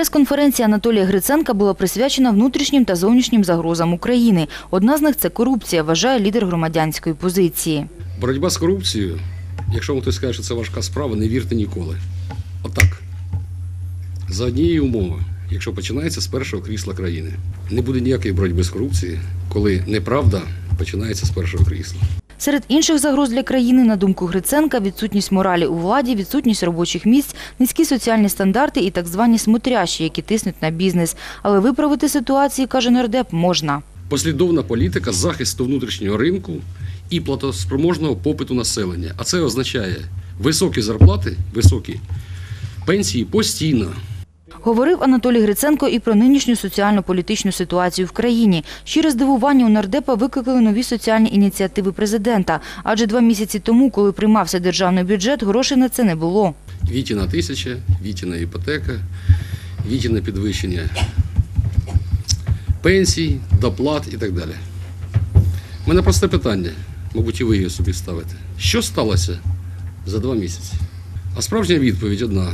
Прес-конференція Анатолія Гриценка була присвячена внутрішнім та зовнішнім загрозам України. Одна з них це корупція, вважає лідер громадянської позиції. Боротьба з корупцією, якщо вам хтось скаже, що це важка справа, не вірте ніколи. Отак. За однієї умови, якщо починається з першого крісла країни. Не буде ніякої боротьби з корупцією, коли неправда починається з першого крісла. Серед інших загроз для країни, на думку Гриценка, відсутність моралі у владі, відсутність робочих місць, низькі соціальні стандарти і так звані смотрящі, які тиснуть на бізнес. Але виправити ситуацію, каже нардеп, можна. Послідовна політика захисту внутрішнього ринку і платоспроможного попиту населення. А це означає високі зарплати, високі пенсії постійно. Говорив Анатолій Гриценко і про нинішню соціально-політичну ситуацію в країні. Щире здивування у нардепа викликали нові соціальні ініціативи президента. Адже два місяці тому, коли приймався державний бюджет, грошей на це не було. Вітіна тисяча, Вітіна іпотека, Вітіна підвищення пенсій, доплат і так далі. У мене просте питання, мабуть, і ви його собі ставите. Що сталося за два місяці? А справжня відповідь одна: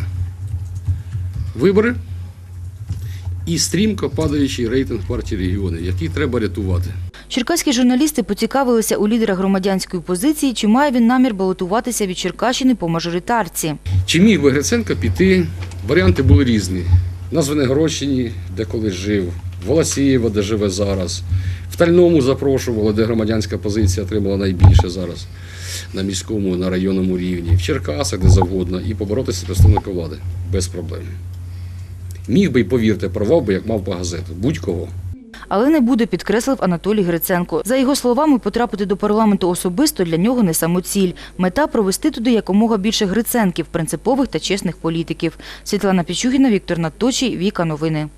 вибори і стрімко падаючий рейтинг партії регіонів, який треба рятувати. Черкаські журналісти поцікавилися у лідера громадянської позиції, чи має він намір балотуватися від Черкащини по мажоритарці. Чи міг би Гриценко піти? Варіанти були різні. На Звенигородщині, де колись жив, Волосієво, де живе зараз. В Тальному запрошували, де громадянська позиція отримала найбільше зараз на міському, на районному рівні, в Черкасах, де завгодно, і поборотися з представником влади без проблем. Міг би й повірте, порвав би, як мав би газету, будь-кого. Але не буде, підкреслив Анатолій Гриценко. За його словами, потрапити до парламенту особисто для нього не самоціль. Мета – провести туди якомога більше Гриценків, принципових та чесних політиків. Світлана Пічугіна, Віктор Наточий, Віка Новини.